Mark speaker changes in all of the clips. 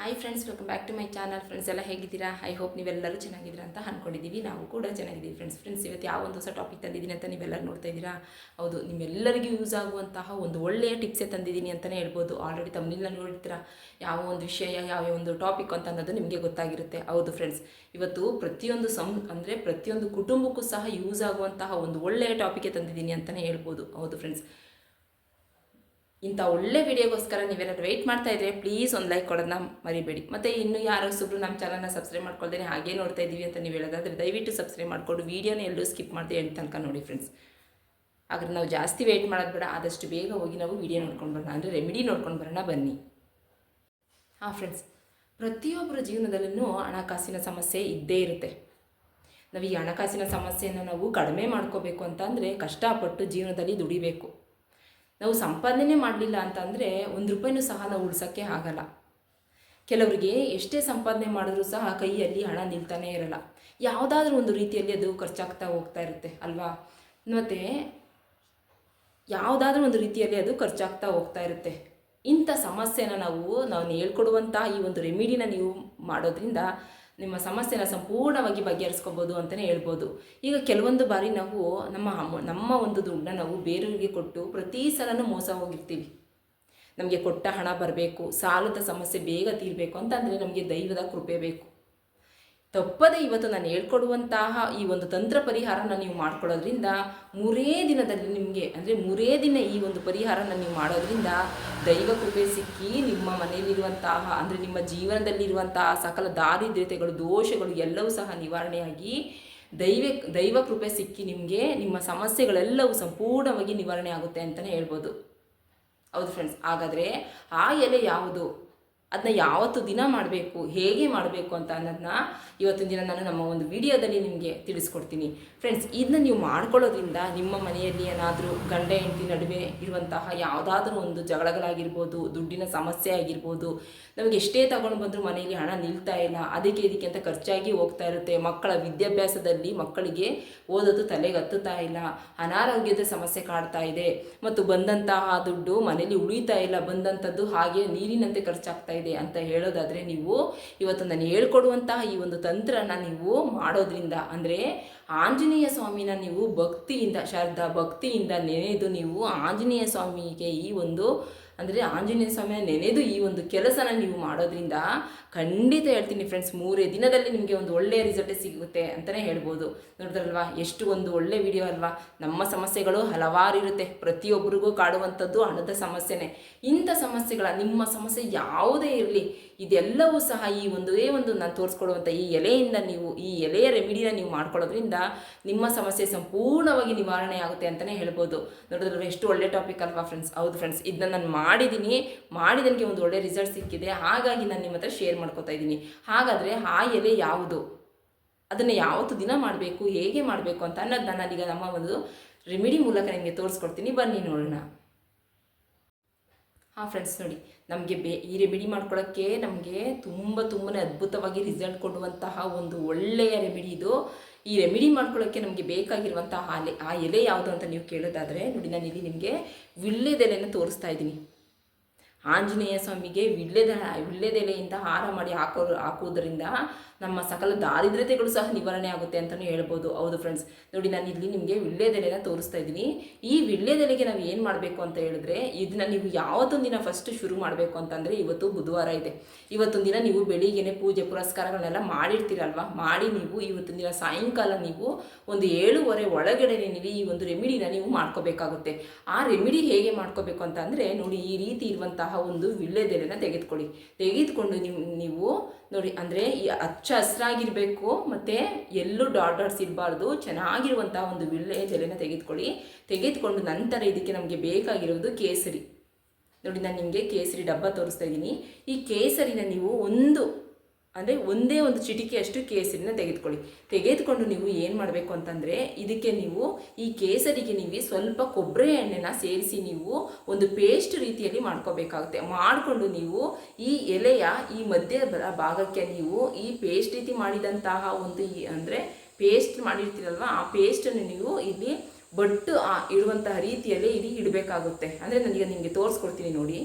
Speaker 1: Hi friends welcome back to my channel friends ಎಲ್ಲ ಹೇಗಿದ್ದೀರಾ? I hope ನೀವೆಲ್ಲರೂ ಚೆನ್ನಾಗಿದ್ದೀರಾ ಅಂತ ಅಂದ್ಕೊಂಡಿದ್ದೀವಿ ನಾವು ಕೂಡ ಚೆನ್ನಾಗಿದ್ದೀವಿ ಫ್ರೆಂಡ್ಸ್ ಫ್ರೆಂಡ್ಸ್ ಇವತ್ತು ಯಾವ ಒಂದು ಹೊಸ ಟಾಪಿಕ್ ತಂದಿದ್ದೀನಿ ಅಂತ ನೀವೆಲ್ಲರೂ ನೋಡ್ತಾ ಇದ್ದೀರಾ? ಹೌದು, ನಿಮ್ಮೆಲ್ಲರಿಗೂ ಯೂಸ್ ಆಗುವಂತಹ ಒಂದು ಒಳ್ಳೆಯ ಟಿಪ್ಸೇ ತಂದಿದ್ದೀನಿ ಅಂತಲೇ ಹೇಳ್ಬೋದು. ಆಲ್ರೆಡಿ ತಮ್ಮನೆಲ್ಲ ನೋಡಿರ್ತೀರಾ ಯಾವ ಒಂದು ವಿಷಯ, ಯಾವ ಒಂದು ಟಾಪಿಕ್ ಅಂತ ಅನ್ನೋದು ನಿಮಗೆ ಗೊತ್ತಾಗಿರುತ್ತೆ. ಹೌದು ಫ್ರೆಂಡ್ಸ್ ಇವತ್ತು ಪ್ರತಿಯೊಂದು ಸಂ, ಅಂದರೆ ಪ್ರತಿಯೊಂದು ಕುಟುಂಬಕ್ಕೂ ಸಹ ಯೂಸ್ ಆಗುವಂತಹ ಒಂದು ಒಳ್ಳೆಯ ಟಾಪಿಕೇ ತಂದಿದ್ದೀನಿ ಅಂತಲೇ ಹೇಳ್ಬೋದು. ಹೌದು ಫ್ರೆಂಡ್ಸ್ ಇಂಥ ಒಳ್ಳೆ ವಿಡಿಯೋಗೋಸ್ಕರ ನೀವೇನಾದ್ರು ವೆಯ್ಟ್ ಮಾಡ್ತಾ ಇದ್ರೆ ಪ್ಲೀಸ್ ಒಂದು ಲೈಕ್ ಕೊಡೋದನ್ನ ಮರಿಬೇಡಿ. ಮತ್ತು ಇನ್ನು ಯಾರೋ ಸುಬ್ರು ನಮ್ಮ ಚಾನಲ್ನ ಸಬ್ಸ್ಕ್ರೈಬ್ ಮಾಡ್ಕೊಳ್ದೇನೆ ಹಾಗೆ ನೋಡ್ತಾ ಇದ್ದೀವಿ ಅಂತ ನೀವು ಹೇಳೋದಾದ್ರೆ ದಯವಿಟ್ಟು ಸಬ್ಸ್ಕ್ರೈಬ್ ಮಾಡಿಕೊಂಡು ವೀಡಿಯೋನ ಎಲ್ಲೂ ಸ್ಕಿಪ್ ಮಾಡದೆ ಎಂಟು ತನಕ ನೋಡಿ ಫ್ರೆಂಡ್ಸ್ ಆದರೆ ನಾವು ಜಾಸ್ತಿ ವೆಯ್ಟ್ ಮಾಡೋದು ಬೇಡ, ಆದಷ್ಟು ಬೇಗ ಹೋಗಿ ನಾವು ವೀಡಿಯೋ ನೋಡ್ಕೊಂಡು ಬರೋಣ, ಅಂದರೆ ರೆಮಿಡಿ ನೋಡ್ಕೊಂಡು ಬರೋಣ ಬನ್ನಿ. ಹಾಂ ಫ್ರೆಂಡ್ಸ್ ಪ್ರತಿಯೊಬ್ಬರ ಜೀವನದಲ್ಲೂ ಹಣಕಾಸಿನ ಸಮಸ್ಯೆ ಇದ್ದೇ ಇರುತ್ತೆ. ನಾವು ಈ ಹಣಕಾಸಿನ ಸಮಸ್ಯೆಯನ್ನು ನಾವು ಕಡಿಮೆ ಮಾಡ್ಕೋಬೇಕು ಅಂತಂದರೆ ಕಷ್ಟಪಟ್ಟು ಜೀವನದಲ್ಲಿ ದುಡಿಬೇಕು. ನಾವು ಸಂಪಾದನೆ ಮಾಡಲಿಲ್ಲ ಅಂತಂದರೆ ಒಂದು ರೂಪಾಯಿನೂ ಸಹ ನಾವು ಉಳ್ಸೋಕ್ಕೆ ಆಗಲ್ಲ. ಕೆಲವರಿಗೆ ಎಷ್ಟೇ ಸಂಪಾದನೆ ಮಾಡಿದ್ರೂ ಸಹ ಕೈಯಲ್ಲಿ ಹಣ ನಿಲ್ತಾನೇ ಇರಲ್ಲ. ಯಾವುದಾದ್ರೂ ಒಂದು ರೀತಿಯಲ್ಲಿ ಅದು ಖರ್ಚಾಗ್ತಾ ಹೋಗ್ತಾ ಇರುತ್ತೆ, ಅಲ್ವಾ? ಮತ್ತು ಯಾವುದಾದ್ರೂ ಒಂದು ರೀತಿಯಲ್ಲಿ ಅದು ಖರ್ಚಾಗ್ತಾ ಹೋಗ್ತಾ ಇರುತ್ತೆ. ಇಂಥ ಸಮಸ್ಯೆನ ನಾವು ನಾವು ಹೇಳ್ಕೊಡುವಂಥ ಈ ಒಂದು ರೆಮಿಡಿನ ನೀವು ಮಾಡೋದ್ರಿಂದ ನಿಮ್ಮ ಸಮಸ್ಯೆನ ಸಂಪೂರ್ಣವಾಗಿ ಬಗೆಹರಿಸ್ಕೋಬೋದು ಅಂತಲೇ ಹೇಳ್ಬೋದು. ಈಗ ಕೆಲವೊಂದು ಬಾರಿ ನಾವು ನಮ್ಮ ನಮ್ಮ ಒಂದು ದುಡ್ಡನ್ನ ನಾವು ಬೇರೆಯವರಿಗೆ ಕೊಟ್ಟು ಪ್ರತಿ ಸಲನೂ ಮೋಸ ಹೋಗಿರ್ತೀವಿ. ನಮಗೆ ಕೊಟ್ಟ ಹಣ ಬರಬೇಕು, ಸಾಲದ ಸಮಸ್ಯೆ ಬೇಗ ತೀರಬೇಕು ಅಂತಂದರೆ ನಮಗೆ ದೈವದ ಕೃಪೆ ಬೇಕು. ತಪ್ಪದೇ ಇವತ್ತು ನಾನು ಹೇಳ್ಕೊಡುವಂತಹ ಈ ಒಂದು ತಂತ್ರ ಪರಿಹಾರನ ನೀವು ಮಾಡ್ಕೊಳ್ಳೋದ್ರಿಂದ ಮೂರೇ ದಿನದಲ್ಲಿ ನಿಮಗೆ, ಅಂದರೆ ಮೂರೇ ದಿನ ಈ ಒಂದು ಪರಿಹಾರನ ನೀವು ಮಾಡೋದ್ರಿಂದ ದೈವ ಕೃಪೆ ಸಿಕ್ಕಿ ನಿಮ್ಮ ಮನೆಯಲ್ಲಿರುವಂತಹ, ಅಂದರೆ ನಿಮ್ಮ ಜೀವನದಲ್ಲಿರುವಂತಹ ಸಕಲ ದಾರಿದ್ರ್ಯತೆಗಳು, ದೋಷಗಳು ಎಲ್ಲವೂ ಸಹ ನಿವಾರಣೆಯಾಗಿ ದೈವ ದೈವ ಕೃಪೆ ಸಿಕ್ಕಿ ನಿಮಗೆ, ನಿಮ್ಮ ಸಮಸ್ಯೆಗಳೆಲ್ಲವೂ ಸಂಪೂರ್ಣವಾಗಿ ನಿವಾರಣೆ ಆಗುತ್ತೆ ಅಂತಲೇ ಹೇಳ್ಬೋದು. ಹೌದು ಫ್ರೆಂಡ್ಸ್ ಹಾಗಾದರೆ ಆ ಎಲೆ ಯಾವುದು? ಅದನ್ನ ಯಾವತ್ತು ದಿನ ಮಾಡಬೇಕು, ಹೇಗೆ ಮಾಡಬೇಕು ಅಂತ ಅನ್ನೋದನ್ನ ಇವತ್ತಿನ ದಿನ ನಾನು ನಮ್ಮ ಒಂದು ವಿಡಿಯೋದಲ್ಲಿ ನಿಮಗೆ ತಿಳಿಸ್ಕೊಡ್ತೀನಿ. ಫ್ರೆಂಡ್ಸ್ ಇದನ್ನ ನೀವು ಮಾಡ್ಕೊಳ್ಳೋದ್ರಿಂದ ನಿಮ್ಮ ಮನೆಯಲ್ಲಿ ಏನಾದರೂ ಗಂಡ, ಹೆಂಡತಿ ನಡುವೆ ಇರುವಂತಹ ಯಾವುದಾದ್ರೂ ಒಂದು ಜಗಳಗಳಾಗಿರ್ಬೋದು, ದುಡ್ಡಿನ ಸಮಸ್ಯೆ ಆಗಿರ್ಬೋದು, ನಮಗೆ ಎಷ್ಟೇ ತಗೊಂಡು ಬಂದರೂ ಮನೆಯಲ್ಲಿ ಹಣ ನಿಲ್ತಾ ಇಲ್ಲ, ಅದಕ್ಕೆ ಇದಕ್ಕೆ ಅಂತ ಖರ್ಚಾಗಿ ಹೋಗ್ತಾ ಇರುತ್ತೆ, ಮಕ್ಕಳ ವಿದ್ಯಾಭ್ಯಾಸದಲ್ಲಿ ಮಕ್ಕಳಿಗೆ ಓದೋದು ತಲೆಗೆ ಹತ್ತುತ್ತಾ ಇಲ್ಲ, ಅನಾರೋಗ್ಯದ ಸಮಸ್ಯೆ ಕಾಡ್ತಾ ಇದೆ, ಮತ್ತು ಬಂದಂತಹ ದುಡ್ಡು ಮನೆಯಲ್ಲಿ ಉಳಿತಾ ಇಲ್ಲ, ಬಂದಂಥದ್ದು ಹಾಗೆ ನೀರಿನಂತೆ ಖರ್ಚಾಗ್ತಾ ಇದೆ ಅಂತ ಹೇಳೋದಾದರೆ ನೀವು ಇವತ್ತು ನಾನು ಹೇಳ್ಕೊಡುವಂತಹ ಈ ಒಂದು ತಂತ್ರನ ನೀವು ಮಾಡೋದ್ರಿಂದ ಅಂದರೆ ಆಂಜನೇಯ ಸ್ವಾಮಿನ ನೀವು ಭಕ್ತಿಯಿಂದ, ಶ್ರದ್ಧಾ ಭಕ್ತಿಯಿಂದ ನೆನೆದು ನೀವು ಆಂಜನೇಯ ಸ್ವಾಮಿಗೆ ಈ ಒಂದು, ಅಂದರೆ ಆಂಜನೇಯ ಸ್ವಾಮಿನ ನೆನೆದು ಈ ಒಂದು ಕೆಲಸನ ನೀವು ಮಾಡೋದ್ರಿಂದ ಖಂಡಿತ ಹೇಳ್ತೀನಿ ಫ್ರೆಂಡ್ಸ್ ಮೂರೇ ದಿನದಲ್ಲಿ ನಿಮಗೆ ಒಂದು ಒಳ್ಳೆಯ ರಿಸಲ್ಟೇ ಸಿಗುತ್ತೆ ಅಂತಲೇ ಹೇಳ್ಬೋದು. ನೋಡಿದ್ರಲ್ವಾ? ಎಷ್ಟು ಒಂದು ಒಳ್ಳೆ ವಿಡಿಯೋ ಅಲ್ವಾ? ನಮ್ಮ ಸಮಸ್ಯೆಗಳು ಹಲವಾರು ಇರುತ್ತೆ ಪ್ರತಿಯೊಬ್ಬರಿಗೂ ಕಾಡುವಂಥದ್ದು ಹಣದ ಸಮಸ್ಯೆನೇ. ಇಂಥ ಸಮಸ್ಯೆಗಳ, ನಿಮ್ಮ ಸಮಸ್ಯೆ ಯಾವುದೇ ಇರಲಿ ಇದೆಲ್ಲವೂ ಸಹ ಈ ಒಂದೇ ಒಂದು ನಾನು ತೋರಿಸ್ಕೊಡುವಂಥ ಈ ಎಲೆಯಿಂದ ನೀವು, ಈ ಎಲೆಯ ರೆಮಿಡಿನ ನೀವು ಮಾಡ್ಕೊಳ್ಳೋದ್ರಿಂದ ನಿಮ್ಮ ಸಮಸ್ಯೆ ಸಂಪೂರ್ಣವಾಗಿ ನಿವಾರಣೆ ಆಗುತ್ತೆ ಅಂತಲೇ ಹೇಳ್ಬೋದು. ನೋಡಿದ್ರೆ ಎಷ್ಟು ಒಳ್ಳೆ ಟಾಪಿಕ್ ಅಲ್ವಾ ಫ್ರೆಂಡ್ಸ್ ಹೌದು ಫ್ರೆಂಡ್ಸ್ ಇದನ್ನ ನಾನು ಮಾಡಿದ್ದೀನಿ ಮಾಡಿ ನನಗೆ ಒಂದು ಒಳ್ಳೆ ರಿಸಲ್ಟ್ ಸಿಕ್ಕಿದೆ, ಹಾಗಾಗಿ ನಾನು ನಿಮ್ಮ ಹತ್ರ ಶೇರ್ ಮಾಡ್ಕೋತಾ ಇದ್ದೀನಿ ಹಾಗಾದರೆ ಆ ಎಲೆ ಯಾವುದು? ಅದನ್ನು ಯಾವತ್ತು ದಿನ ಮಾಡಬೇಕು, ಹೇಗೆ ಮಾಡಬೇಕು ಅಂತ ಅನ್ನೋದನ್ನ ನಾನೀಗ ನಮ್ಮ ಒಂದು ರೆಮಿಡಿ ಮೂಲಕ ನಿಮಗೆ ತೋರಿಸ್ಕೊಡ್ತೀನಿ. ಬನ್ನಿ ನೋಡೋಣ. ಹಾಂ ಫ್ರೆಂಡ್ಸ್ ನೋಡಿ. ನಮಗೆ ಬೇ ಈ ರೆಮಿಡಿ ಮಾಡ್ಕೊಳ್ಳೋಕ್ಕೆ ನಮಗೆ ತುಂಬ ತುಂಬಾ ಅದ್ಭುತವಾಗಿ ರಿಸಲ್ಟ್ ಕೊಡುವಂತಹ ಒಂದು ಒಳ್ಳೆಯ ರೆಮಿಡಿ ಇದು. ಈ ರೆಮಿಡಿ ಮಾಡ್ಕೊಳ್ಳೋಕ್ಕೆ ನಮಗೆ ಬೇಕಾಗಿರುವಂಥ ಆ ಆ ಎಲೆ ಯಾವುದು ಅಂತ ನೀವು ಕೇಳೋದಾದರೆ ನೋಡಿ ನಾನು ಇಲ್ಲಿ ನಿಮಗೆ ವಿಳ್ಳೆದೆಲೆನ ತೋರಿಸ್ತಾ ಇದ್ದೀನಿ. ಆಂಜನೇಯ ಸ್ವಾಮಿಗೆ ವಿಳ್ಳೆದ ವಿಳ್ಳೆದೆಲೆಯಿಂದ ಹಾರ ಮಾಡಿ ಹಾಕೋ, ಹಾಕುವುದರಿಂದ ನಮ್ಮ ಸಕಲ ದಾರಿದ್ರ್ಯತೆಗಳು ಸಹ ನಿವಾರಣೆ ಆಗುತ್ತೆ ಅಂತಲೂ ಹೇಳ್ಬೋದು. ಹೌದು ಫ್ರೆಂಡ್ಸ್ ನೋಡಿ, ನಾನು ಇಲ್ಲಿ ನಿಮಗೆ ವಿಳ್ಳೆದೆಲೆನ ತೋರಿಸ್ತಾ ಇದ್ದೀನಿ. ಈ ವಿಳ್ಳೆದೆಲೆಗೆ ನಾವು ಏನು ಮಾಡಬೇಕು ಅಂತ ಹೇಳಿದ್ರೆ, ಇದನ್ನ ನೀವು ಯಾವತ್ತೊಂದು ದಿನ ಫಸ್ಟ್ ಶುರು ಮಾಡಬೇಕು ಅಂತಂದರೆ ಇವತ್ತು ಬುಧವಾರ ಇದೆ. ಇವತ್ತೊಂದು ದಿನ ನೀವು ಬೆಳಿಗ್ಗೆನೆ ಪೂಜೆ ಪುರಸ್ಕಾರಗಳನ್ನೆಲ್ಲ ಮಾಡಿರ್ತೀರಲ್ವ? ಮಾಡಿ ನೀವು ಇವತ್ತಿನ ದಿನ ಸಾಯಂಕಾಲ ನೀವು ಒಂದು ಏಳುವರೆ ಒಳಗಡೆ ನೀವು ಈ ಒಂದು ರೆಮಿಡಿನ ನೀವು ಮಾಡ್ಕೋಬೇಕಾಗುತ್ತೆ. ಆ ರೆಮಿಡಿ ಹೇಗೆ ಮಾಡ್ಕೋಬೇಕು ಅಂತ ಅಂದರೆ ನೋಡಿ, ಈ ರೀತಿ ಇರುವಂತಹ ಒಂದು ವಿಳ್ಳೆದೆಲೆನ ತೆಗೆದುಕೊಳ್ಳಿ. ತೆಗೆದುಕೊಂಡು ನೀವು ನೀವು ನೋಡಿ, ಅಂದರೆ ಈ ಹಚ್ಚ ಹಸಿರಾಗಿರಬೇಕು, ಮತ್ತು ಎಲ್ಲೂ ಡಾಟ್ ಡಾಟ್ಸ್ ಇರಬಾರ್ದು ಚೆನ್ನಾಗಿರುವಂಥ ಒಂದು ವಿಳ್ಳೆದೆಲೆನ ತೆಗೆದುಕೊಳ್ಳಿ. ತೆಗೆದುಕೊಂಡು ನಂತರ ಇದಕ್ಕೆ ನಮಗೆ ಬೇಕಾಗಿರೋದು ಕೇಸರಿ. ನೋಡಿ, ನಾನು ನಿಮಗೆ ಕೇಸರಿ ಡಬ್ಬ ತೋರಿಸ್ತಾ ಇದ್ದೀನಿ ಈ ಕೇಸರಿನ ನೀವು ಒಂದು ಅಂದರೆ ಒಂದೇ ಒಂದು ಚಿಟಿಕೆಯಷ್ಟು ಕೇಸರಿನ ತೆಗೆದುಕೊಳ್ಳಿ. ತೆಗೆದುಕೊಂಡು ನೀವು ಏನು ಮಾಡಬೇಕು ಅಂತಂದರೆ ಇದಕ್ಕೆ ನೀವು ಈ ಕೇಸರಿಗೆ ನೀವು ಸ್ವಲ್ಪ ಕೊಬ್ಬರಿ ಎಣ್ಣೆನ ಸೇರಿಸಿ ನೀವು ಒಂದು ಪೇಸ್ಟ್ ರೀತಿಯಲ್ಲಿ ಮಾಡ್ಕೋಬೇಕಾಗುತ್ತೆ. ಮಾಡಿಕೊಂಡು ನೀವು ಈ ಎಲೆಯ ಈ ಮಧ್ಯ ಭಾಗಕ್ಕೆ ನೀವು ಈ ಪೇಸ್ಟ್ ರೀತಿ ಮಾಡಿದಂತಹ ಒಂದು ಈ ಅಂದರೆ ಪೇಸ್ಟ್ ಮಾಡಿರ್ತೀರಲ್ವ, ಆ ಪೇಸ್ಟನ್ನು ನೀವು ಇಲ್ಲಿ ಬಟ್ಟು ಇಡುವಂತಹ ರೀತಿಯಲ್ಲಿ ಇಲ್ಲಿ ಇಡಬೇಕಾಗುತ್ತೆ. ಅಂದರೆ ನನಗೆ ನಿಮಗೆ ತೋರಿಸ್ಕೊಡ್ತೀನಿ ನೋಡಿ.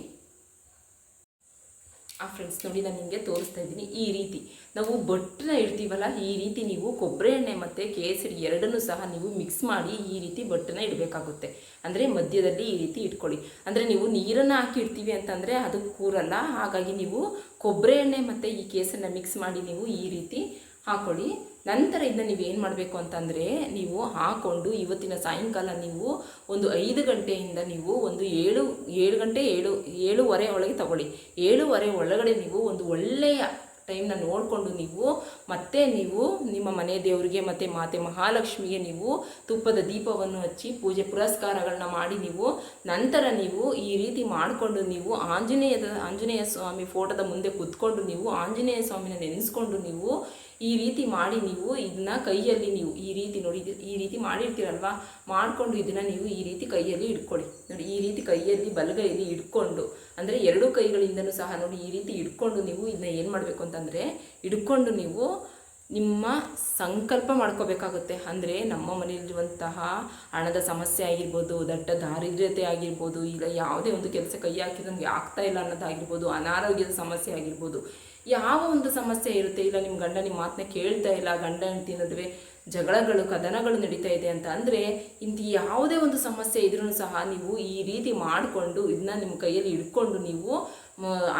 Speaker 1: ಆ ಫ್ರೆಂಡ್ಸ್ ನೋಡಿ ನಾನು ನಿಮಗೆ ತೋರಿಸ್ತಾ ಇದ್ದೀನಿ. ಈ ರೀತಿ ನಾವು ಬಟ್ಟನ್ನ ಇಡ್ತೀವಲ್ಲ, ಈ ರೀತಿ ನೀವು ಕೊಬ್ಬರಿ ಎಣ್ಣೆ ಮತ್ತು ಕೇಸರಿ ಎರಡನ್ನು ಸಹ ನೀವು ಮಿಕ್ಸ್ ಮಾಡಿ ಈ ರೀತಿ ಬಟ್ಟನ್ನ ಇಡಬೇಕಾಗುತ್ತೆ. ಅಂದರೆ ಮಧ್ಯದಲ್ಲಿ ಈ ರೀತಿ ಇಟ್ಕೊಳ್ಳಿ. ಅಂದರೆ ನೀವು ನೀರನ್ನು ಹಾಕಿ ಇಡ್ತೀವಿ ಅಂತಂದರೆ ಅದು ಕೂರಲ್ಲ. ಹಾಗಾಗಿ ನೀವು ಕೊಬ್ಬರಿ ಎಣ್ಣೆ ಮತ್ತು ಈ ಕೇಸರನ್ನ ಮಿಕ್ಸ್ ಮಾಡಿ ನೀವು ಈ ರೀತಿ ಹಾಕೊಳ್ಳಿ. ನಂತರ ಇದನ್ನ ನೀವು ಏನು ಮಾಡಬೇಕು ಅಂತಂದರೆ ನೀವು ಹಾಕ್ಕೊಂಡು ಇವತ್ತಿನ ಸಾಯಂಕಾಲ ನೀವು ಒಂದು ಐದು ಗಂಟೆಯಿಂದ ನೀವು ಒಂದು ಏಳು ಏಳು ಗಂಟೆ, ಏಳು, ಏಳುವರೆ ಒಳಗೆ ತಗೊಳ್ಳಿ. ಏಳುವರೆ ಒಳಗಡೆ ನೀವು ಒಂದು ಒಳ್ಳೆಯ ಟೈಮ್ನ ನೋಡಿಕೊಂಡು ನೀವು ಮತ್ತೆ ನೀವು ನಿಮ್ಮ ಮನೆ ದೇವರಿಗೆ ಮತ್ತು ಮಾತೆ ಮಹಾಲಕ್ಷ್ಮಿಗೆ ನೀವು ತುಪ್ಪದ ದೀಪವನ್ನು ಹಚ್ಚಿ ಪೂಜೆ ಪುರಸ್ಕಾರಗಳನ್ನ ಮಾಡಿ ನೀವು ನಂತರ ನೀವು ಈ ರೀತಿ ಮಾಡಿಕೊಂಡು ನೀವು ಆಂಜನೇಯದ, ಆಂಜನೇಯ ಸ್ವಾಮಿ ಫೋಟೋದ ಮುಂದೆ ಕುತ್ಕೊಂಡು ನೀವು ಆಂಜನೇಯ ಸ್ವಾಮಿನ ನೆನೆಸ್ಕೊಂಡು ನೀವು ಈ ರೀತಿ ಮಾಡಿ ನೀವು ಇದನ್ನ ಕೈಯಲ್ಲಿ ನೀವು ಈ ರೀತಿ ನೋಡಿ ಈ ರೀತಿ ಮಾಡಿರ್ತೀರಲ್ವಾ? ಮಾಡಿಕೊಂಡು ಇದನ್ನ ನೀವು ಈ ರೀತಿ ಕೈಯಲ್ಲಿ ಇಟ್ಕೊಳ್ಳಿ ನೋಡಿ, ಈ ರೀತಿ ಕೈಯಲ್ಲಿ, ಬಲಗೈಯಲ್ಲಿ ಇಟ್ಕೊಂಡು ಅಂದರೆ ಎರಡು ಕೈಗಳಿಂದನೂ ಸಹ ನೋಡಿ, ಈ ರೀತಿ ಇಟ್ಕೊಂಡು ನೀವು ಇದನ್ನ ಏನು ಮಾಡಬೇಕು ಅಂತಂದರೆ ಇಟ್ಕೊಂಡು ನೀವು ನಿಮ್ಮ ಸಂಕಲ್ಪ ಮಾಡ್ಕೋಬೇಕಾಗುತ್ತೆ. ಅಂದರೆ ನಮ್ಮ ಮನೆಯಲ್ಲಿರುವಂತಹ ಹಣದ ಸಮಸ್ಯೆ ಆಗಿರ್ಬೋದು, ದಟ್ಟ ದಾರಿದ್ರ್ಯತೆ ಆಗಿರ್ಬೋದು, ಇಲ್ಲ ಯಾವುದೇ ಒಂದು ಕೆಲಸ ಕೈ ಹಾಕಿದ್ರೆ ನಮಗೆ ಆಗ್ತಾ ಇಲ್ಲ ಅನ್ನೋದಾಗಿರ್ಬೋದು, ಅನಾರೋಗ್ಯದ ಸಮಸ್ಯೆ ಆಗಿರ್ಬೋದು ಯಾವ ಒಂದು ಸಮಸ್ಯೆ ಇರುತ್ತೆ? ಇಲ್ಲ ನಿಮ್ಮ ಗಂಡ ನಿಮ್ಮ ಮಾತನ್ನ ಕೇಳ್ತಾ ಇಲ್ಲ, ಗಂಡ ಹೆಂಡತಿ ನಡುವೆ ಜಗಳಗಳು, ಕದನಗಳು ನಡೀತಾ ಇದೆ ಅಂತ ಅಂದರೆ ಇಂಥ ಯಾವುದೇ ಒಂದು ಸಮಸ್ಯೆ ಇದ್ರೂ ಸಹ ನೀವು ಈ ರೀತಿ ಮಾಡಿಕೊಂಡು ಇದನ್ನ ನಿಮ್ಮ ಕೈಯಲ್ಲಿ ಇಟ್ಕೊಂಡು ನೀವು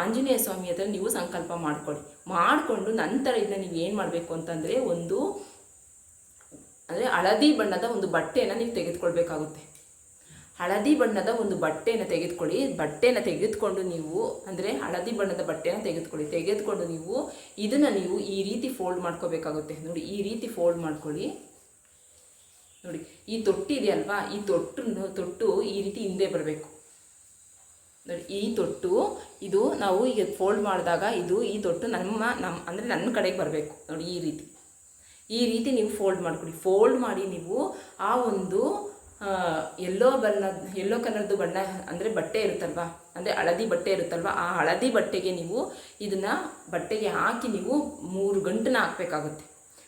Speaker 1: ಆಂಜನೇಯ ಸ್ವಾಮಿ ಹತ್ರ ನೀವು ಸಂಕಲ್ಪ ಮಾಡ್ಕೊಳ್ಳಿ. ಮಾಡಿಕೊಂಡು ನಂತರ ಇದನ್ನ ನೀವು ಏನು ಮಾಡಬೇಕು ಅಂತಂದರೆ, ಒಂದು, ಅಂದರೆ ಹಳದಿ ಬಣ್ಣದ ಒಂದು ಬಟ್ಟೆಯನ್ನು ನೀವು ತೆಗೆದುಕೊಳ್ಬೇಕಾಗುತ್ತೆ. ಹಳದಿ ಬಣ್ಣದ ಒಂದು ಬಟ್ಟೆಯನ್ನು ತೆಗೆದುಕೊಳ್ಳಿ. ಬಟ್ಟೆನ ತೆಗೆದುಕೊಂಡು ನೀವು, ಅಂದರೆ ಹಳದಿ ಬಣ್ಣದ ಬಟ್ಟೆನ ತೆಗೆದುಕೊಳ್ಳಿ. ತೆಗೆದುಕೊಂಡು ನೀವು ಇದನ್ನು ನೀವು ಈ ರೀತಿ ಫೋಲ್ಡ್ ಮಾಡ್ಕೋಬೇಕಾಗುತ್ತೆ. ನೋಡಿ, ಈ ರೀತಿ ಫೋಲ್ಡ್ ಮಾಡ್ಕೊಳ್ಳಿ. ನೋಡಿ, ಈ ತೊಟ್ಟು ಇದೆಯಲ್ವಾ ಈ ತೊಟ್ಟು ತೊಟ್ಟು ಈ ರೀತಿ ಹಿಂದೆ ಬರಬೇಕು. ನೋಡಿ, ಈ ತೊಟ್ಟು, ಇದು ನಾವು ಈಗ ಫೋಲ್ಡ್ ಮಾಡಿದಾಗ ಇದು ಈ ತೊಟ್ಟು ನಮ್ಮ ನಮ್ಮ, ಅಂದರೆ ನನ್ನ ಕಡೆಗೆ ಬರಬೇಕು. ನೋಡಿ, ಈ ರೀತಿ. ಈ ರೀತಿ ನೀವು ಫೋಲ್ಡ್ ಮಾಡ್ಕೊಳ್ಳಿ. ಫೋಲ್ಡ್ ಮಾಡಿ ನೀವು ಆ ಒಂದು ಎಲ್ಲೋ ಬಣ್ಣ, ಎಲ್ಲೋ ಕಲರ್ದು ಬಣ್ಣ ಅಂದರೆ ಬಟ್ಟೆ ಇರುತ್ತಲ್ವಾ? ಅಂದರೆ ಹಳದಿ ಬಟ್ಟೆ ಇರುತ್ತಲ್ವಾ? ಆ ಹಳದಿ ಬಟ್ಟೆಗೆ ನೀವು ಇದನ್ನು ಬಟ್ಟೆಗೆ ಹಾಕಿ ನೀವು ಮೂರು ಗಂಟನ್ನ ಹಾಕಬೇಕಾಗುತ್ತೆ.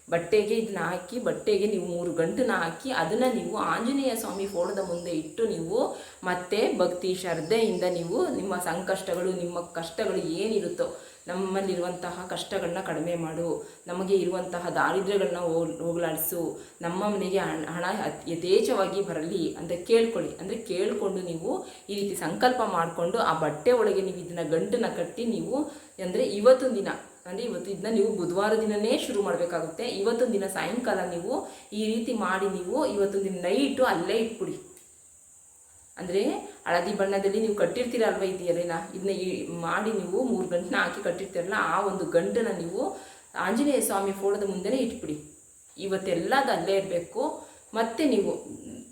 Speaker 1: ಬಟ್ಟೆಗೆ ಇದನ್ನ ಹಾಕಿ, ಬಟ್ಟೆಗೆ ನೀವು ಮೂರು ಗಂಟನ್ನ ಹಾಕಿ, ಅದನ್ನು ನೀವು ಆಂಜನೇಯ ಸ್ವಾಮಿ ಫೋಟೋದ ಮುಂದೆ ಇಟ್ಟು ನೀವು ಮತ್ತೆ ಭಕ್ತಿ, ಶ್ರದ್ಧೆಯಿಂದ ನೀವು ನಿಮ್ಮ ಸಂಕಷ್ಟಗಳು, ನಿಮ್ಮ ಕಷ್ಟಗಳು ಏನಿರುತ್ತೋ ನಮ್ಮಲ್ಲಿರುವಂತಹ ಕಷ್ಟಗಳನ್ನ ಕಡಿಮೆ ಮಾಡು. ನಮಗೆ ಇರುವಂತಹ ದಾರಿದ್ರ್ಯಗಳನ್ನ ಹೋಗ್, ಹೋಗಲಾಡಿಸು. ನಮ್ಮ ಮನೆಗೆ ಹಣ ಯಥೇಚ್ಛವಾಗಿ ಬರಲಿ ಅಂತ ಕೇಳ್ಕೊಳ್ಳಿ. ಅಂದರೆ ಕೇಳಿಕೊಂಡು ನೀವು ಈ ರೀತಿ ಸಂಕಲ್ಪ ಮಾಡಿಕೊಂಡು ಆ ಬಟ್ಟೆ ಒಳಗೆ ನೀವು ಇದನ್ನು ಗಂಟನ್ನ ಕಟ್ಟಿ ನೀವು ಅಂದರೆ ಇವತ್ತೊಂದು ದಿನ, ಅಂದರೆ ಇವತ್ತು ಇದನ್ನ ನೀವು ಬುಧವಾರ ದಿನನೇ ಶುರು ಮಾಡಬೇಕಾಗುತ್ತೆ. ಇವತ್ತೊಂದು ದಿನ ಸಾಯಂಕಾಲ ನೀವು ಈ ರೀತಿ ಮಾಡಿ ನೀವು ಇವತ್ತೊಂದು ದಿನ ನೈಟು ಅಲ್ಲೇ ಇಟ್ಬಿಡಿ. ಅಂದರೆ ಹಳದಿ ಬಣ್ಣದಲ್ಲಿ ನೀವು ಕಟ್ಟಿರ್ತೀರಲ್ವ ಇದು ಎಲೆನ ಇದನ್ನ ಈ ಮಾಡಿ ನೀವು ಮೂರು ಗಂಟನ್ನ ಹಾಕಿ ಕಟ್ಟಿರ್ತೀರಲ್ಲ, ಆ ಒಂದು ಗಂಟನ್ನು ನೀವು ಆಂಜನೇಯ ಸ್ವಾಮಿ ಫೋಟೋದ ಮುಂದೆನೇ ಇಟ್ಬಿಡಿ. ಇವತ್ತೆಲ್ಲ ಅದು ಅಲ್ಲೇ ಇರಬೇಕು. ಮತ್ತೆ ನೀವು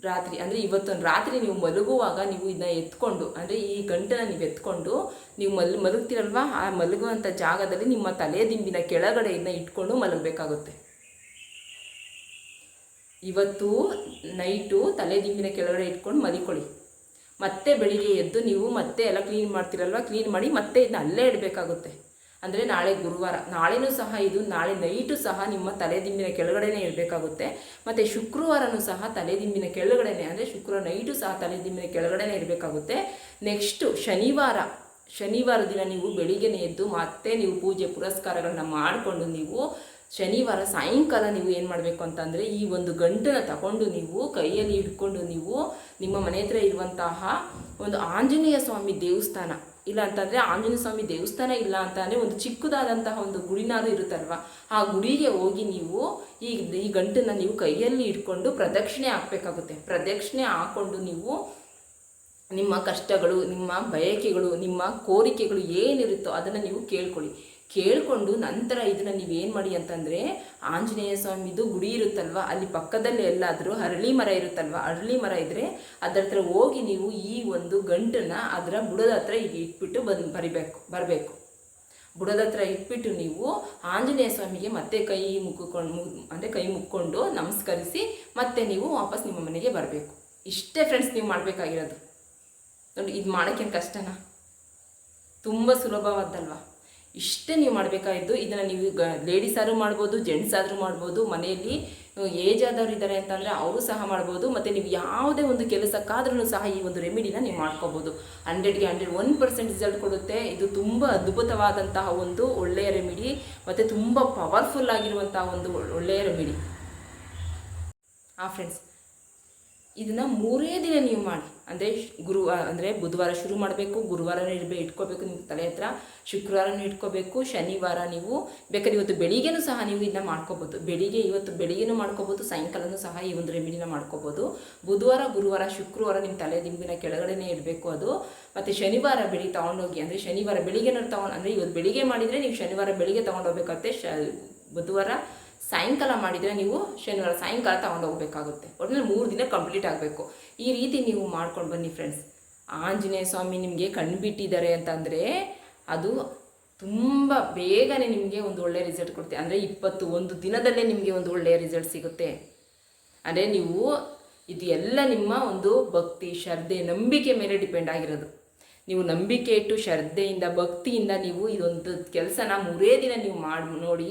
Speaker 1: ರಾತ್ರಿ, ಅಂದರೆ ಇವತ್ತೊಂದು ರಾತ್ರಿ ನೀವು ಮಲಗುವಾಗ ನೀವು ಇದನ್ನ ಎತ್ಕೊಂಡು, ಅಂದರೆ ಈ ಗಂಟನ ನೀವು ಎತ್ಕೊಂಡು ನೀವು ಮಲ್, ಮಲಗ್ತೀರಲ್ವ? ಆ ಮಲಗುವಂಥ ಜಾಗದಲ್ಲಿ ನಿಮ್ಮ ತಲೆ ದಿಂಬಿನ ಕೆಳಗಡೆ ಇದನ್ನ ಇಟ್ಕೊಂಡು ಮಲಗಬೇಕಾಗುತ್ತೆ. ಇವತ್ತು ನೈಟು ತಲೆ ದಿಂಬಿನ ಕೆಳಗಡೆ ಇಟ್ಕೊಂಡು ಮಲಿಕೊಳ್ಳಿ. ಮತ್ತೆ ಬೆಳಿಗ್ಗೆ ಎದ್ದು ನೀವು ಮತ್ತೆ ಎಲ್ಲ ಕ್ಲೀನ್ ಮಾಡ್ತೀರಲ್ವ? ಕ್ಲೀನ್ ಮಾಡಿ ಮತ್ತೆ ಇದನ್ನ ಅಲ್ಲೇ ಇಡಬೇಕಾಗುತ್ತೆ. ಅಂದರೆ ನಾಳೆ ಗುರುವಾರ. ನಾಳೆನೂ ಸಹ ಇದು, ನಾಳೆ ನೈಟು ಸಹ ನಿಮ್ಮ ತಲೆ ದಿಂಬಿನ ಕೆಳಗಡೆನೇ ಇರಬೇಕಾಗುತ್ತೆ ಮತ್ತು ಶುಕ್ರವಾರನೂ ಸಹ ತಲೆ ದಿಂಬಿನ ಕೆಳಗಡೆನೇ, ಅಂದರೆ ಶುಕ್ರವಾರ ನೈಟು ಸಹ ತಲೆ ದಿಂಬಿನ ಕೆಳಗಡೆನೇ ಇರಬೇಕಾಗುತ್ತೆ ನೆಕ್ಸ್ಟು ಶನಿವಾರ. ಶನಿವಾರ ದಿನ ನೀವು ಬೆಳಿಗ್ಗೆನೇ ಎದ್ದು ಮತ್ತೆ ನೀವು ಪೂಜೆ ಪುರಸ್ಕಾರಗಳನ್ನ ಮಾಡಿಕೊಂಡು ನೀವು ಶನಿವಾರ ಸಾಯಂಕಾಲ ನೀವು ಏನು ಮಾಡಬೇಕು ಅಂತಂದರೆ ಈ ಒಂದು ಗಂಟನ್ನು ತಗೊಂಡು ನೀವು ಕೈಯಲ್ಲಿ ಹಿಡ್ಕೊಂಡು ನೀವು ನಿಮ್ಮ ಮನೆ ಹತ್ರ ಇರುವಂತಹ ಒಂದು ಆಂಜನೇಯ ಸ್ವಾಮಿ ದೇವಸ್ಥಾನ. ಇಲ್ಲ ಅಂತಂದರೆ ಆಂಜನೇಯ ಸ್ವಾಮಿ ದೇವಸ್ಥಾನ ಇಲ್ಲ ಅಂತಂದರೆ ಒಂದು ಚಿಕ್ಕದಾದಂತಹ ಒಂದು ಗುಡಿನಾರು ಇರುತ್ತಲ್ವ? ಆ ಗುಡಿಗೆ ಹೋಗಿ ನೀವು ಈ ಈ ಗಂಟನ್ನು ನೀವು ಕೈಯಲ್ಲಿ ಇಟ್ಕೊಂಡು ಪ್ರದಕ್ಷಿಣೆ ಹಾಕಬೇಕಾಗುತ್ತೆ. ಪ್ರದಕ್ಷಿಣೆ ಹಾಕ್ಕೊಂಡು ನೀವು ನಿಮ್ಮ ಕಷ್ಟಗಳು, ನಿಮ್ಮ ಬಯಕೆಗಳು, ನಿಮ್ಮ ಕೋರಿಕೆಗಳು ಏನಿರುತ್ತೋ ಅದನ್ನು ನೀವು ಕೇಳ್ಕೊಳ್ಳಿ. ಕೇಳಿಕೊಂಡು ನಂತರ ಇದನ್ನು ನೀವೇನು ಮಾಡಿ ಅಂತಂದರೆ ಆಂಜನೇಯ ಸ್ವಾಮಿದು ಗುಡಿ ಇರುತ್ತಲ್ವ, ಅಲ್ಲಿ ಪಕ್ಕದಲ್ಲಿ ಎಲ್ಲಾದರೂ ಅರಳಿ ಮರ ಇರುತ್ತಲ್ವ ಅರಳಿ ಮರ ಇದ್ದರೆ ಅದರ ಹತ್ರ ಹೋಗಿ ನೀವು ಈ ಒಂದು ಗಂಟನ್ನು ಅದರ ಬುಡದ ಹತ್ರ ಈಗ ಇಟ್ಬಿಟ್ಟು ಬಂದು ಬರಿಬೇಕು, ಬರಬೇಕು. ಬುಡದ ಹತ್ರ ಇಟ್ಬಿಟ್ಟು ನೀವು ಆಂಜನೇಯ ಸ್ವಾಮಿಗೆ ಮತ್ತೆ ಕೈ ಮುಕ್ಕೊಂಡು ಅಂದರೆ ಕೈ ಮುಕ್ಕೊಂಡು ನಮಸ್ಕರಿಸಿ ಮತ್ತೆ ನೀವು ವಾಪಸ್ ನಿಮ್ಮ ಮನೆಗೆ ಬರಬೇಕು. ಇಷ್ಟೇ ಫ್ರೆಂಡ್ಸ್ ನೀವು ಮಾಡಬೇಕಾಗಿರೋದು. ನೋಡಿ, ಇದು ಮಾಡೋಕ್ಕೇನು ಕಷ್ಟನಾ? ತುಂಬ ಸುಲಭವಾದ್ದಲ್ವಾ? ಇಷ್ಟೇ ನೀವು ಮಾಡಬೇಕಾಯಿತು ಇದನ್ನು ನೀವು ಗ ಲೇಡೀಸ್ ಆದರೂ ಮಾಡ್ಬೋದು ಜೆಂಟ್ಸ್ ಆದರೂ ಮಾಡ್ಬೋದು, ಮನೆಯಲ್ಲಿ ಏಜ್ ಆದವ್ರು ಇದ್ದಾರೆ ಅಂತಂದರೆ ಅವರು ಸಹ ಮಾಡ್ಬೋದು, ಮತ್ತು ನೀವು ಯಾವುದೇ ಒಂದು ಕೆಲಸಕ್ಕಾದ್ರೂ ಸಹ ಈ ಒಂದು ರೆಮಿಡಿನ ನೀವು ಮಾಡ್ಕೋಬೋದು. ಹಂಡ್ರೆಡ್ಗೆ ಹಂಡ್ರೆಡ್, ಒನ್ ಪರ್ಸೆಂಟ್ ರಿಸಲ್ಟ್ ಕೊಡುತ್ತೆ. ಇದು ತುಂಬ ಅದ್ಭುತವಾದಂತಹ ಒಂದು ಒಳ್ಳೆಯ ರೆಮಿಡಿ, ಮತ್ತು ತುಂಬ ಪವರ್ಫುಲ್ ಆಗಿರುವಂತಹ ಒಂದು ಒಳ್ಳೆಯ ರೆಮಿಡಿ. ಹಾಂ ಫ್ರೆಂಡ್ಸ್, ಇದನ್ನು ಮೂರೇ ದಿನ ನೀವು ಮಾಡಿ. ಅಂದರೆ ಗುರು ಅಂದರೆ ಬುಧವಾರ ಶುರು ಮಾಡಬೇಕು, ಗುರುವಾರ ಇಡಬೇಕು ಇಟ್ಕೋಬೇಕು ನಿಮ್ಮ ತಲೆ ಹತ್ರ, ಶುಕ್ರವಾರನೂ ಇಟ್ಕೋಬೇಕು, ಶನಿವಾರ ನೀವು, ಬೇಕಾದ್ರೆ ಇವತ್ತು ಬೆಳಿಗ್ಗೆನೂ ಸಹ ನೀವು ಇದನ್ನ ಮಾಡ್ಕೋಬೋದು. ಬೆಳಿಗ್ಗೆ ಇವತ್ತು ಬೆಳಿಗ್ಗೆನೂ ಮಾಡ್ಕೋಬೋದು, ಸಾಯಂಕಾಲನೂ ಸಹ ಈ ಒಂದು ರೆಮಿಡಿನ ಮಾಡ್ಕೋಬೋದು. ಬುಧವಾರ, ಗುರುವಾರ, ಶುಕ್ರವಾರ ನಿಮ್ಮ ತಲೆ ದಿಂಬಿನ ಕೆಳಗಡೆನೇ ಇಡಬೇಕು ಅದು. ಮತ್ತು ಶನಿವಾರ ಬೆಳಿಗ್ಗೆ ತೊಗೊಂಡೋಗಿ, ಅಂದರೆ ಶನಿವಾರ ಬೆಳಿಗ್ಗೆನೂ ತೊಗೊಂಡು, ಅಂದರೆ ಇವತ್ತು ಬೆಳಿಗ್ಗೆ ಮಾಡಿದರೆ ನೀವು ಶನಿವಾರ ಬೆಳಿಗ್ಗೆ ತೊಗೊಂಡೋಗ್ಬೇಕಾಗುತ್ತೆ. ಶ, ಬುಧವಾರ ಸಾಯಂಕಾಲ ಮಾಡಿದರೆ ನೀವು ಶನಿವಾರ ಸಾಯಂಕಾಲ ತಗೊಂಡು ಹೋಗ್ಬೇಕಾಗುತ್ತೆ. ಒಟ್ಟಿನಲ್ಲಿ ಮೂರು ದಿನ ಕಂಪ್ಲೀಟ್ ಆಗಬೇಕು. ಈ ರೀತಿ ನೀವು ಮಾಡ್ಕೊಂಡು ಬನ್ನಿ ಫ್ರೆಂಡ್ಸ್ ಆಂಜನೇಯ ಸ್ವಾಮಿ ನಿಮಗೆ ಕಣ್ಬಿಟ್ಟಿದ್ದಾರೆ ಅಂತಂದರೆ ಅದು ತುಂಬ ಬೇಗನೆ ನಿಮಗೆ ಒಂದು ಒಳ್ಳೆಯ ರಿಸಲ್ಟ್ ಕೊಡುತ್ತೆ. ಅಂದರೆ ಇಪ್ಪತ್ತು ಒಂದು ದಿನದಲ್ಲೇ ನಿಮಗೆ ಒಂದು ಒಳ್ಳೆಯ ರಿಸಲ್ಟ್ ಸಿಗುತ್ತೆ. ಅಂದರೆ ನೀವು ಇದು ಎಲ್ಲ ನಿಮ್ಮ ಒಂದು ಭಕ್ತಿ, ಶ್ರದ್ಧೆ, ನಂಬಿಕೆ ಮೇಲೆ ಡಿಪೆಂಡ್ ಆಗಿರೋದು. ನೀವು ನಂಬಿಕೆ ಇಟ್ಟು ಶ್ರದ್ಧೆಯಿಂದ, ಭಕ್ತಿಯಿಂದ ನೀವು ಇದೊಂದು ಕೆಲಸನ ಮೂರೇ ದಿನ ನೀವು ಮಾಡಿ, ನೋಡಿ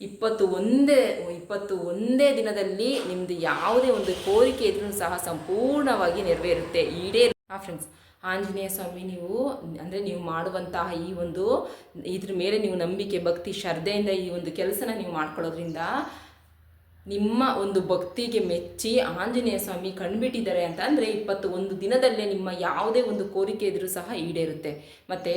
Speaker 1: ಇಪ್ಪತ್ತು ಒಂದೇ ಇಪ್ಪತ್ತು ಒಂದೇ ದಿನದಲ್ಲಿ ನಿಮ್ಮದು ಯಾವುದೇ ಒಂದು ಕೋರಿಕೆ ಇದ್ರೂ ಸಹ ಸಂಪೂರ್ಣವಾಗಿ ನೆರವೇರುತ್ತೆ, ಈಡೇ ಹಾಂ ಫ್ರೆಂಡ್ಸ್ ಆಂಜನೇಯ ಸ್ವಾಮಿ, ನೀವು, ಅಂದರೆ ನೀವು ಮಾಡುವಂತಹ ಈ ಒಂದು, ಇದ್ರ ಮೇಲೆ ನೀವು ನಂಬಿಕೆ, ಭಕ್ತಿ, ಶ್ರದ್ಧೆಯಿಂದ ಈ ಒಂದು ಕೆಲಸನ ನೀವು ಮಾಡ್ಕೊಳ್ಳೋದ್ರಿಂದ ನಿಮ್ಮ ಒಂದು ಭಕ್ತಿಗೆ ಮೆಚ್ಚಿ ಆಂಜನೇಯ ಸ್ವಾಮಿ ಕಂಡುಬಿಟ್ಟಿದ್ದಾರೆ ಅಂತ ಅಂದರೆ ಇಪ್ಪತ್ತು ಒಂದು ದಿನದಲ್ಲೇ ನಿಮ್ಮ ಯಾವುದೇ ಒಂದು ಕೋರಿಕೆ ಇದ್ರೂ ಸಹ ಈಡೇರುತ್ತೆ. ಮತ್ತು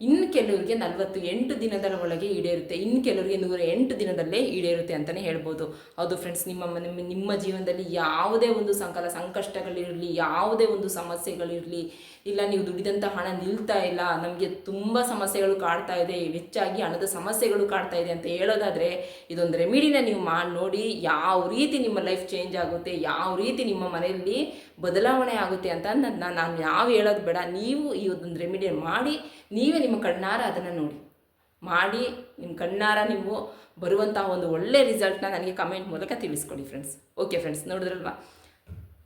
Speaker 1: ಇನ್ನು ಕೆಲವರಿಗೆ ನಲವತ್ತು ಎಂಟು ದಿನದ ಒಳಗೆ ಈಡೇರುತ್ತೆ. ಇನ್ನು ಕೆಲವರಿಗೆ ನೂರ ಎಂಟು ದಿನದಲ್ಲೇ ಈಡೇರುತ್ತೆ ಅಂತಲೇ ಹೇಳ್ಬೋದು. ಹೌದು ಫ್ರೆಂಡ್ಸ್ ನಿಮ್ಮ ನಿಮ್ಮ ನಿಮ್ಮ ಜೀವನದಲ್ಲಿ ಯಾವುದೇ ಒಂದು ಸಂಕಲ, ಸಂಕಷ್ಟಗಳಿರಲಿ, ಯಾವುದೇ ಒಂದು ಸಮಸ್ಯೆಗಳಿರಲಿ ಇಲ್ಲ, ನೀವು ದುಡಿದಂಥ ಹಣ ನಿಲ್ತಾ ಇಲ್ಲ, ನಮಗೆ ತುಂಬ ಸಮಸ್ಯೆಗಳು ಕಾಡ್ತಾ ಇದೆ, ಹೆಚ್ಚಾಗಿ ಹಣದ ಸಮಸ್ಯೆಗಳು ಕಾಡ್ತಾ ಇದೆ ಅಂತ ಹೇಳೋದಾದರೆ, ಇದೊಂದು ರೆಮಿಡಿನ ನೀವು ಮಾಡಿ ನೋಡಿ ಯಾವ ರೀತಿ ನಿಮ್ಮ ಲೈಫ್ ಚೇಂಜ್ ಆಗುತ್ತೆ, ಯಾವ ರೀತಿ ನಿಮ್ಮ ಮನೆಯಲ್ಲಿ ಬದಲಾವಣೆ ಆಗುತ್ತೆ ಅಂತ ನಾನು ನಾನು ಯಾವ ಹೇಳೋದು ಬೇಡ. ನೀವು ಈ ಒಂದು ರೆಮಿಡಿ ಮಾಡಿ, ನೀವೇ ನಿಮ್ಮ ಕಣ್ಣಾರ ಅದನ್ನು ನೋಡಿ. ಮಾಡಿ ನಿಮ್ಮ ಕಣ್ಣಾರ ನೀವು ಬರುವಂತಹ ಒಂದು ಒಳ್ಳೆ ರಿಸಲ್ಟ್ನ ನನಗೆ ಕಮೆಂಟ್ ಮೂಲಕ ತಿಳಿಸ್ಕೊಡಿ ಫ್ರೆಂಡ್ಸ್ ಓಕೆ ಫ್ರೆಂಡ್ಸ್ ನೋಡಿದ್ರಲ್ವಾ?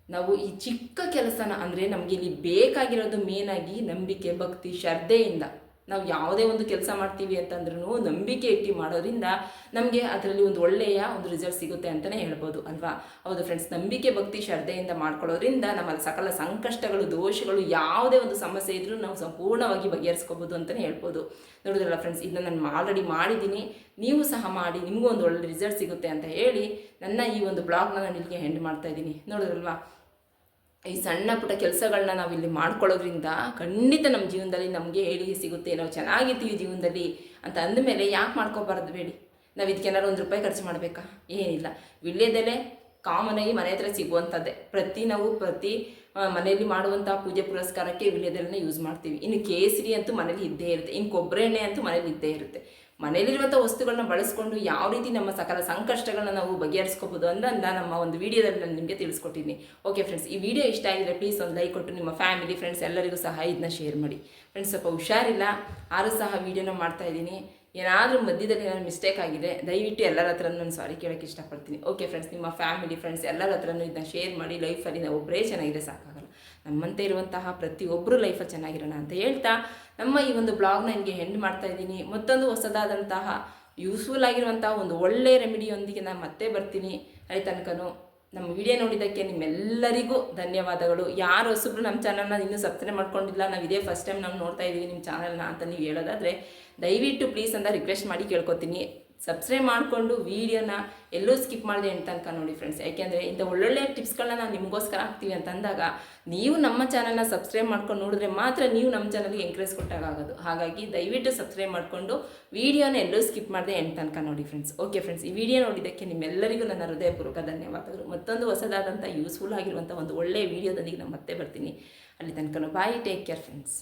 Speaker 1: ನಾವು ಈ ಚಿಕ್ಕ ಕೆಲಸನ ಅಂದರೆ ನಮಗೆ ಇಲ್ಲಿ ಬೇಕಾಗಿರೋದು ಮೇನಾಗಿ ನಂಬಿಕೆ ಭಕ್ತಿ ಶ್ರದ್ಧೆಯಿಂದ. ನಾವು ಯಾವುದೇ ಒಂದು ಕೆಲಸ ಮಾಡ್ತೀವಿ ಅಂತಂದ್ರೂ ನಂಬಿಕೆ ಇಟ್ಟು ಮಾಡೋದ್ರಿಂದ ನಮಗೆ ಅದರಲ್ಲಿ ಒಂದು ಒಳ್ಳೆಯ ಒಂದು ರಿಸಲ್ಟ್ ಸಿಗುತ್ತೆ ಅಂತಲೇ ಹೇಳ್ಬೋದು, ಅಲ್ವಾ? ಹೌದು ಫ್ರೆಂಡ್ಸ್ ನಂಬಿಕೆ, ಭಕ್ತಿ, ಶ್ರದ್ಧೆಯಿಂದ ಮಾಡ್ಕೊಳ್ಳೋದ್ರಿಂದ ನಮ್ಮಲ್ಲಿ ಸಕಲ ಸಂಕಷ್ಟಗಳು, ದೋಷಗಳು ಯಾವುದೇ ಒಂದು ಸಮಸ್ಯೆ ಇದ್ರೂ ನಾವು ಸಂಪೂರ್ಣವಾಗಿ ಬಗೆಹರಿಸ್ಕೋಬೋದು ಅಂತಲೇ ಹೇಳ್ಬೋದು. ನೋಡಿದ್ರಲ್ಲ ಫ್ರೆಂಡ್ಸ್ ಇದನ್ನ ನಾನು ಆಲ್ರೆಡಿ ಮಾಡಿದ್ದೀನಿ, ನೀವು ಸಹ ಮಾಡಿ, ನಿಮಗೂ ಒಂದು ಒಳ್ಳೆ ರಿಸಲ್ಟ್ ಸಿಗುತ್ತೆ ಅಂತ ಹೇಳಿ ನನ್ನ ಈ ಒಂದು ಬ್ಲಾಗ್ನ ನಾನು ಇಲ್ಲಿಗೆ ಹೆಂಡ್ ಮಾಡ್ತಾ ಇದ್ದೀನಿ. ನೋಡಿದ್ರಲ್ವಾ? ಈ ಸಣ್ಣ ಪುಟ್ಟ ಕೆಲಸಗಳನ್ನ ನಾವು ಇಲ್ಲಿ ಮಾಡ್ಕೊಳ್ಳೋದ್ರಿಂದ ಖಂಡಿತ ನಮ್ಮ ಜೀವನದಲ್ಲಿ ನಮಗೆ ಏಳಿಗೆ ಸಿಗುತ್ತೆ, ನಾವು ಚೆನ್ನಾಗಿರ್ತೀವಿ ಜೀವನದಲ್ಲಿ ಅಂತ ಅಂದಮೇಲೆ ಯಾಕೆ ಮಾಡ್ಕೋಬಾರ್ದು ಬೇಡಿ? ನಾವು ಇದಕ್ಕೇನಾದ್ರು ಒಂದು ರೂಪಾಯಿ ಖರ್ಚು ಮಾಡಬೇಕಾ? ಏನಿಲ್ಲ. ವಿಳ್ಯದೆಲೆ ಆಗಿ ಮನೆ ಹತ್ರ ಸಿಗುವಂಥದ್ದೇ ಪ್ರತಿ ನಾವು ಪ್ರತಿ ಮನೆಯಲ್ಲಿ ಮಾಡುವಂಥ ಪೂಜೆ ಪುರಸ್ಕಾರಕ್ಕೆ ವಿಳ್ಯದೆಲೆನೇ ಯೂಸ್ ಮಾಡ್ತೀವಿ. ಇನ್ನು ಕೇಸರಿ ಅಂತೂ ಮನೇಲಿ ಇದ್ದೇ ಇರುತ್ತೆ. ಇನ್ನು ಕೊಬ್ಬರಿ ಎಣ್ಣೆ ಅಂತೂ ಮನೇಲಿ ಇದ್ದೇ ಇರುತ್ತೆ. ಮನೆಯಲ್ಲಿರುವಂಥ ವಸ್ತುಗಳನ್ನ ಬಳಸ್ಕೊಂಡು ಯಾವ ರೀತಿ ನಮ್ಮ ಸಕಲ ಸಂಕಷ್ಟಗಳನ್ನ ನಾವು ಬಗೆಹರಿಸ್ಕೋಬೋದು ಅಂತ ನಮ್ಮ ಒಂದು ವಿಡಿಯೋದಲ್ಲಿ ನಾನು ನಿಮಗೆ ತಿಳಿಸ್ಕೊಟ್ಟಿದ್ದೀನಿ. ಓಕೆ ಫ್ರೆಂಡ್ಸ್ ಈ ವಿಡಿಯೋ ಇಷ್ಟ ಆಗಿದ್ರೆ ಪ್ಲೀಸ್ ಒಂದು ಲೈಕ್ ಕೊಟ್ಟು ನಿಮ್ಮ ಫ್ಯಾಮಿಲಿ ಫ್ರೆಂಡ್ಸ್ ಎಲ್ಲರಿಗೂ ಸಹ ಇದನ್ನ ಶೇರ್ ಮಾಡಿ. ಫ್ರೆಂಡ್ಸ್ ಸ್ವಲ್ಪ ಹುಷಾರಿಲ್ಲ. ಆರು ಸಹ ವೀಡಿಯೋನ ಮಾಡ್ತಾ ಇದ್ದೀನಿ. ಏನಾದರೂ ಮಧ್ಯದಲ್ಲಿ ಏನಾದ್ರು ಮಿಸ್ಟೇಕ್ ಆಗಿದೆ ದಯವಿಟ್ಟು ಎಲ್ಲರ ಹತ್ರ ನಾನು ಸಾರಿ ಕೇಳೋಕ್ಕೆ ಇಷ್ಟಪಡ್ತೀನಿ. ಓಕೆ ಫ್ರೆಂಡ್ಸ್ ನಿಮ್ಮ ಫ್ಯಾಮಿಲಿ ಫ್ರೆಂಡ್ಸ್ ಎಲ್ಲರ ಹತ್ರನೂ ಇದನ್ನ ಶೇರ್ ಮಾಡಿ. ಲೈಫಲ್ಲಿ ನಾವು ಒಬ್ಬರೇ ಚೆನ್ನಾಗಿದೆ ಸಾಕಾಗಲ್ಲ. ನಮ್ಮಂತೆ ಇರುವಂತಹ ಪ್ರತಿಯೊಬ್ಬರು ಲೈಫಲ್ಲಿ ಚೆನ್ನಾಗಿರೋಣ ಅಂತ ಹೇಳ್ತಾ ನಮ್ಮ ಈ ಒಂದು ಬ್ಲಾಗ್ನ ನಿಮಗೆ ಹೆಂಡ್ ಮಾಡ್ತಾ ಇದ್ದೀನಿ. ಮತ್ತೊಂದು ಹೊಸದಾದಂತಹ ಯೂಸ್ಫುಲ್ ಆಗಿರುವಂತಹ ಒಂದು ಒಳ್ಳೆ ರೆಮಿಡಿಯೊಂದಿಗೆ ನಾನು ಮತ್ತೆ ಬರ್ತೀನಿ. ಅಲ್ಲಿ ತನಕನೂ ನಮ್ಮ ವಿಡಿಯೋ ನೋಡಿದ್ದಕ್ಕೆ ನಿಮ್ಮೆಲ್ಲರಿಗೂ ಧನ್ಯವಾದಗಳು. ಯಾರು ಹೊಸಬ್ರು ನಮ್ಮ ಚಾನಲ್ನ ಇನ್ನೂ ಸಬ್ಸ್ಕ್ರೈಬ್ ಮಾಡ್ಕೊಂಡಿಲ್ಲ, ನಾವು ಇದೇ ಫಸ್ಟ್ ಟೈಮ್ ನಾವು ನೋಡ್ತಾ ಇದ್ದೀವಿ ನಿಮ್ಮ ಚಾನಲ್ನ ಅಂತ ನೀವು ಹೇಳೋದಾದರೆ ದಯವಿಟ್ಟು ಪ್ಲೀಸ್ ಅಂತ ರಿಕ್ವೆಸ್ಟ್ ಮಾಡಿ ಕೇಳ್ಕೊತೀನಿ. ಸಬ್ಸ್ಕ್ರೈಬ್ ಮಾಡಿಕೊಂಡು ವೀಡಿಯೋನ ಎಲ್ಲೂ ಸ್ಕಿಪ್ ಮಾಡಿದೆ ಅಂತ ತನಕ ನೋಡಿ ಫ್ರೆಂಡ್ಸ್ ಯಾಕೆಂದರೆ ಇಂಥ ಒಳ್ಳೊಳ್ಳೆ ಟಿಪ್ಸ್ಗಳನ್ನ ನಾವು ನಿಮಗೋಸ್ಕರ ಹಾಕ್ತೀವಿ ಅಂತ ಅಂದಾಗ ನೀವು ನಮ್ಮ ಚಾನಲ್ನ ಸಬ್ಸ್ಕ್ರೈಬ್ ಮಾಡ್ಕೊಂಡು ನೋಡಿದ್ರೆ ಮಾತ್ರ ನೀವು ನಮ್ಮ ಚಾನಲ್ಗೆ ಎಂಕರೇಜ್ ಕೊಟ್ಟಾಗೋದು ಹಾಗಾಗಿ ದಯವಿಟ್ಟು ಸಬ್ಸ್ಕ್ರೈಬ್ ಮಾಡಿಕೊಂಡು ವೀಡಿಯೋನ ಎಲ್ಲೂ ಸ್ಕಿಪ್ ಮಾಡಿದೆ ಅಂತ ತನಕ ನೋಡಿ ಫ್ರೆಂಡ್ಸ್ ಓಕೆ ಫ್ರೆಂಡ್ಸ್ ಈ ವಿಡಿಯೋ ನೋಡಿದ್ದಕ್ಕೆ ನಿಮ್ಮೆಲ್ಲರಿಗೂ ನನ್ನ ಹೃದಯಪೂರ್ವಕ ಧನ್ಯವಾದಗಳು. ಮತ್ತೊಂದು ಹೊಸದಾದಂಥ ಯೂಸ್ಫುಲ್ ಆಗಿರುವಂಥ ಒಂದು ಒಳ್ಳೆಯ ವೀಡಿಯೋದೊಂದಿಗೆ ನಾನು ಮತ್ತೆ ಬರ್ತೀನಿ. ಅಲ್ಲಿ ತನಕ ಬಾಯ್ ಟೇಕ್ ಕೇರ್ ಫ್ರೆಂಡ್ಸ್